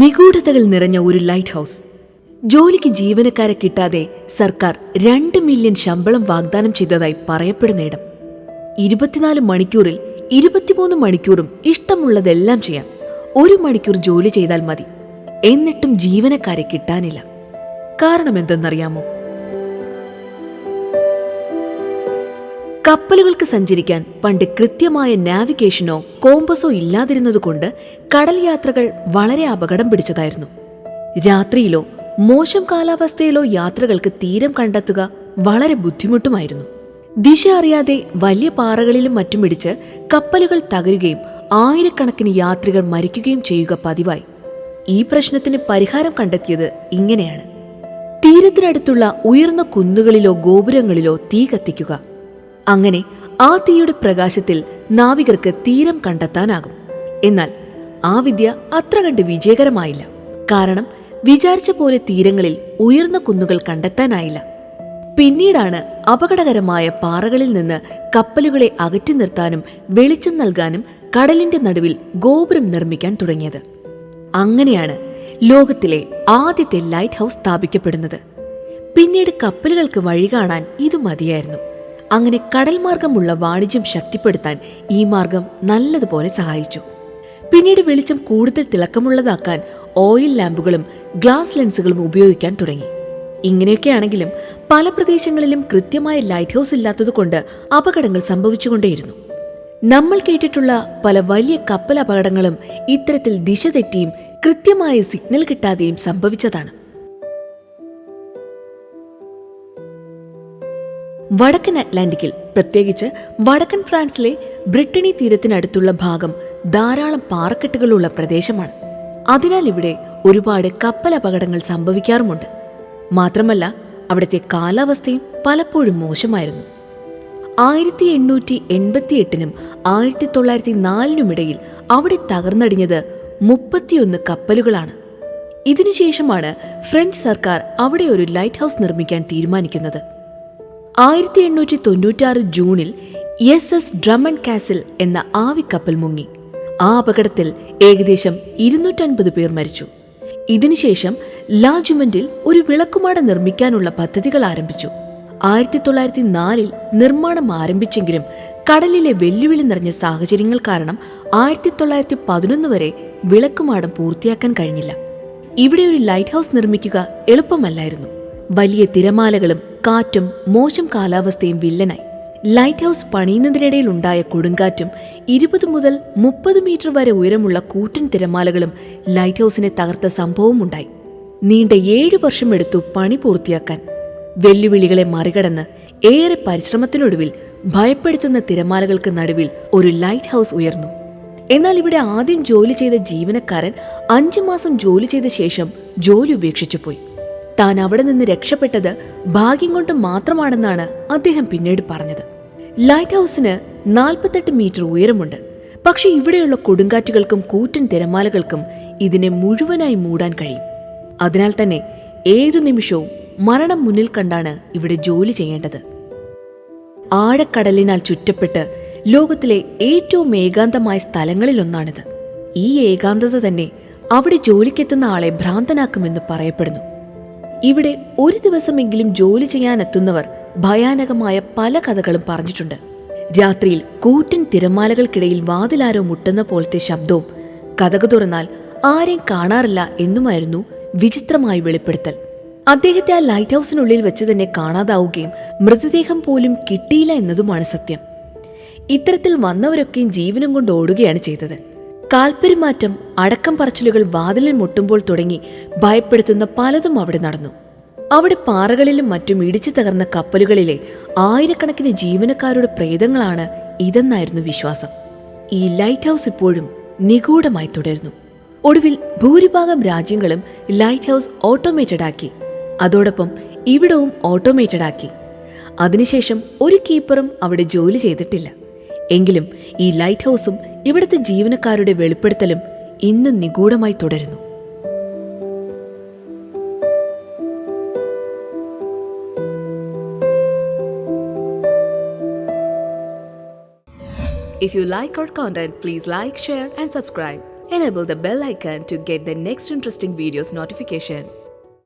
നിഗൂഢതകൾ നിറഞ്ഞ ഒരു light house ജോലിക്ക് ജീവനക്കാരെ കിട്ടാതെ സർക്കാർ രണ്ട് മില്യൺ ശമ്പളം വാഗ്ദാനം ചെയ്തതായി പറയപ്പെടുന്നിടം ഇരുപത്തിനാല് മണിക്കൂറിൽ ഇരുപത്തിമൂന്ന് മണിക്കൂറും ഇഷ്ടമുള്ളതെല്ലാം ചെയ്യാം. ഒരു മണിക്കൂർ ജോലി ചെയ്താൽ മതി. എന്നിട്ടും ജീവനക്കാരെ കിട്ടാനില്ല. കാരണം എന്തെന്നറിയാമോ? കപ്പലുകൾക്ക് സഞ്ചരിക്കാൻ പണ്ട് കൃത്യമായ നാവിഗേഷനോ കോമ്പസോ ഇല്ലാതിരുന്നതുകൊണ്ട് കടൽ യാത്രകൾ വളരെ അപകടം പിടിച്ചതായിരുന്നു. രാത്രിയിലോ മോശം കാലാവസ്ഥയിലോ യാത്രകൾക്ക് തീരം കണ്ടെത്തുക വളരെ ബുദ്ധിമുട്ടുമായിരുന്നു. ദിശ അറിയാതെ വലിയ പാറകളിലും മറ്റും ഇടിച്ച് കപ്പലുകൾ തകരുകയും ആയിരക്കണക്കിന് യാത്രികർ മരിക്കുകയും ചെയ്യുക പതിവായി. ഈ പ്രശ്നത്തിന് പരിഹാരം കണ്ടെത്തിയത് ഇങ്ങനെയാണ്. തീരത്തിനടുത്തുള്ള ഉയർന്ന കുന്നുകളിലോ ഗോപുരങ്ങളിലോ തീ കത്തിക്കുക അങ്ങനെ ആ തീയുടെ പ്രകാശത്തിൽ നാവികർക്ക് തീരം കണ്ടെത്താനാകും. എന്നാൽ ആ വിദ്യ അത്ര കണ്ട് വിജയകരമായില്ല. കാരണം വിചാരിച്ച പോലെ തീരങ്ങളിൽ ഉയർന്ന കുന്നുകൾ കണ്ടെത്താനായില്ല. പിന്നീടാണ് അപകടകരമായ പാറകളിൽ നിന്ന് കപ്പലുകളെ അകറ്റി നിർത്താനും വെളിച്ചം നൽകാനും കടലിന്റെ നടുവിൽ ഗോപുരം നിർമ്മിക്കാൻ തുടങ്ങിയത്. അങ്ങനെയാണ് ലോകത്തിലെ ആദ്യത്തെ ലൈറ്റ് ഹൗസ് സ്ഥാപിക്കപ്പെടുന്നത്. പിന്നീട് കപ്പലുകൾക്ക് വഴി കാണാൻ ഇത് മതിയായിരുന്നു. അങ്ങനെ കടൽ മാർഗമുള്ള വാണിജ്യം ശക്തിപ്പെടുത്താൻ ഈ മാർഗം നല്ലതുപോലെ സഹായിച്ചു. പിന്നീട് വെളിച്ചം കൂടുതൽ തിളക്കമുള്ളതാക്കാൻ ഓയിൽ ലാമ്പുകളും ഗ്ലാസ് ലെൻസുകളും ഉപയോഗിക്കാൻ തുടങ്ങി. ഇങ്ങനെയൊക്കെയാണെങ്കിലും പല പ്രദേശങ്ങളിലും കൃത്യമായ ലൈറ്റ് ഹൗസ് ഇല്ലാത്തതുകൊണ്ട് അപകടങ്ങൾ സംഭവിച്ചുകൊണ്ടേയിരുന്നു. നമ്മൾ കേട്ടിട്ടുള്ള പല വലിയ കപ്പൽ അപകടങ്ങളും ഇത്തരത്തിൽ ദിശ തെറ്റിയും കൃത്യമായ സിഗ്നൽ കിട്ടാതെയും സംഭവിച്ചതാണ്. വടക്കൻ അറ്റ്ലാന്റിക്കിൽ പ്രത്യേകിച്ച് വടക്കൻ ഫ്രാൻസിലെ ബ്രിട്ടനി തീരത്തിനടുത്തുള്ള ഭാഗം ധാരാളം പാറക്കെട്ടുകളുള്ള പ്രദേശമാണ്. അതിനാൽ ഇവിടെ ഒരുപാട് കപ്പൽ അപകടങ്ങൾ സംഭവിക്കാറുമുണ്ട്. മാത്രമല്ല അവിടുത്തെ കാലാവസ്ഥയും പലപ്പോഴും മോശമായിരുന്നു. ആയിരത്തി എണ്ണൂറ്റി എൺപത്തി എട്ടിനും ആയിരത്തി തൊള്ളായിരത്തി നാലിനുമിടയിൽ അവിടെ തകർന്നടിഞ്ഞത് മുപ്പത്തിയൊന്ന് കപ്പലുകളാണ്. ഇതിനുശേഷമാണ് ഫ്രഞ്ച് സർക്കാർ അവിടെ ഒരു ലൈറ്റ് ഹൗസ് നിർമ്മിക്കാൻ തീരുമാനിക്കുന്നത്. ആയിരത്തി എണ്ണൂറ്റി തൊണ്ണൂറ്റാറ് ജൂണിൽ എസ് എസ് ഡ്രമൺ കാസിൽ എന്ന ആവിക്കപ്പൽ മുങ്ങി. ആ അപകടത്തിൽ ഏകദേശം ഇരുന്നൂറ്റൻപത് പേർ മരിച്ചു. ഇതിനുശേഷം ലാജുമെന്റിൽ ഒരു വിളക്കുമാട നിർമ്മിക്കാനുള്ള പദ്ധതികൾ ആരംഭിച്ചു. ആയിരത്തി തൊള്ളായിരത്തി നാലിൽ നിർമ്മാണം ആരംഭിച്ചെങ്കിലും കടലിലെ വെല്ലുവിളി നിറഞ്ഞ സാഹചര്യങ്ങൾ കാരണം ആയിരത്തി തൊള്ളായിരത്തി പതിനൊന്ന് വരെ വിളക്കുമാടം പൂർത്തിയാക്കാൻ കഴിഞ്ഞില്ല. ഇവിടെ ഒരു ലൈറ്റ് ഹൗസ് നിർമ്മിക്കുക എളുപ്പമല്ലായിരുന്നു. വലിയ തിരമാലകളും കാറ്റും മോശം കാലാവസ്ഥയും വില്ലനായി. ലൈറ്റ് ഹൗസ് പണിയുന്നതിനിടയിൽ ഉണ്ടായ കൊടുങ്കാറ്റും ഇരുപത് മുതൽ മുപ്പത് മീറ്റർ വരെ ഉയരമുള്ള കൂറ്റൻ തിരമാലകളും ലൈറ്റ് ഹൗസിനെ തകർത്ത സംഭവമുണ്ടായി. നീണ്ട ഏഴു വർഷമെടുത്തു പണി പൂർത്തിയാക്കാൻ. വെല്ലുവിളികളെ മറികടന്ന് ഏറെ പരിശ്രമത്തിനൊടുവിൽ ഭയപ്പെടുത്തുന്ന തിരമാലകൾക്ക് നടുവിൽ ഒരു ലൈറ്റ് ഹൗസ് ഉയർന്നു. എന്നാൽ ഇവിടെ ആദ്യം ജോലി ചെയ്ത ജീവനക്കാരൻ അഞ്ചു മാസം ജോലി ചെയ്ത ശേഷം ജോലി ഉപേക്ഷിച്ചു പോയി താൻ അവിടെ നിന്ന് രക്ഷപ്പെട്ടത് ഭാഗ്യം കൊണ്ട് മാത്രമാണെന്നാണ് അദ്ദേഹം പിന്നീട് പറഞ്ഞത്. ലൈറ്റ് ഹൗസിന് നാൽപ്പത്തെട്ട് മീറ്റർ ഉയരമുണ്ട്. പക്ഷെ ഇവിടെയുള്ള കൊടുങ്കാറ്റുകൾക്കും കൂറ്റൻ തിരമാലകൾക്കും ഇതിനെ മുഴുവനായി മൂടാൻ കഴിയും. അതിനാൽ തന്നെ ഏതു നിമിഷവും മരണം മുന്നിൽ കണ്ടാണ് ഇവിടെ ജോലി ചെയ്യേണ്ടത്. ആഴക്കടലിനാൽ ചുറ്റപ്പെട്ട് ലോകത്തിലെ ഏറ്റവും ഏകാന്തമായ സ്ഥലങ്ങളിലൊന്നാണിത്. ഈ ഏകാന്തത തന്നെ അവിടെ ജോലിക്കെത്തുന്ന ആളെ ഭ്രാന്തനാക്കുമെന്ന് പറയപ്പെടുന്നു. ഇവിടെ ഒരു ദിവസമെങ്കിലും ജോലി ചെയ്യാനെത്തുന്നവർ ഭയാനകമായ പല കഥകളും പറഞ്ഞിട്ടുണ്ട്. രാത്രിയിൽ കൂറ്റൻ തിരമാലകൾക്കിടയിൽ വാതിലാരോ മുട്ടുന്ന പോലത്തെ ശബ്ദവും കഥക തുറന്നാൽ ആരെയും കാണാറില്ല എന്നുമായിരുന്നു വിചിത്രമായി വെളിപ്പെടുത്തൽ. അദ്ദേഹത്തെ ആ ലൈറ്റ് ഹൗസിനുള്ളിൽ വെച്ച് തന്നെ കാണാതാവുകയും മൃതദേഹം പോലും കിട്ടിയില്ല എന്നതുമാണ് സത്യം. ഇത്തരത്തിൽ വന്നവരൊക്കെയും ജീവനം കൊണ്ട് ഓടുകയാണ് ചെയ്തത്. കാൽപ്പെരുമാറ്റം അടക്കം പറച്ചിലുകൾ വാതിലിൽ മുട്ടുമ്പോൾ തുടങ്ങി ഭയപ്പെടുത്തുന്ന പലതും അവിടെ നടന്നു. അവിടെ പാറകളിലും മറ്റും ഇടിച്ചു തകർന്ന കപ്പലുകളിലെ ആയിരക്കണക്കിന് ജീവനക്കാരുടെ പ്രേതങ്ങളാണ് ഇതെന്നായിരുന്നു വിശ്വാസം. ഈ ലൈറ്റ് ഹൗസ് ഇപ്പോഴും നിഗൂഢമായി തുടരുന്നു. ഒടുവിൽ ഭൂരിഭാഗം രാജ്യങ്ങളും ലൈറ്റ് ഹൗസ് ഓട്ടോമേറ്റഡ് ആക്കി. അതോടൊപ്പം ഇവിടവും ഓട്ടോമേറ്റഡ് ആക്കി. അതിനുശേഷം ഒരു കീപ്പറും അവിടെ ജോലി ചെയ്തിട്ടില്ല. എങ്കിലും ഈ ലൈറ്റ് ഹൗസും ഇവിടുത്തെ ജീവനക്കാരുടെ വെളിപ്പെടുത്തലും ഇന്നും നിഗൂഢമായി തുടരുന്നു If you like our content, please like, share, and subscribe. Enable the bell icon to get the next interesting videos notification.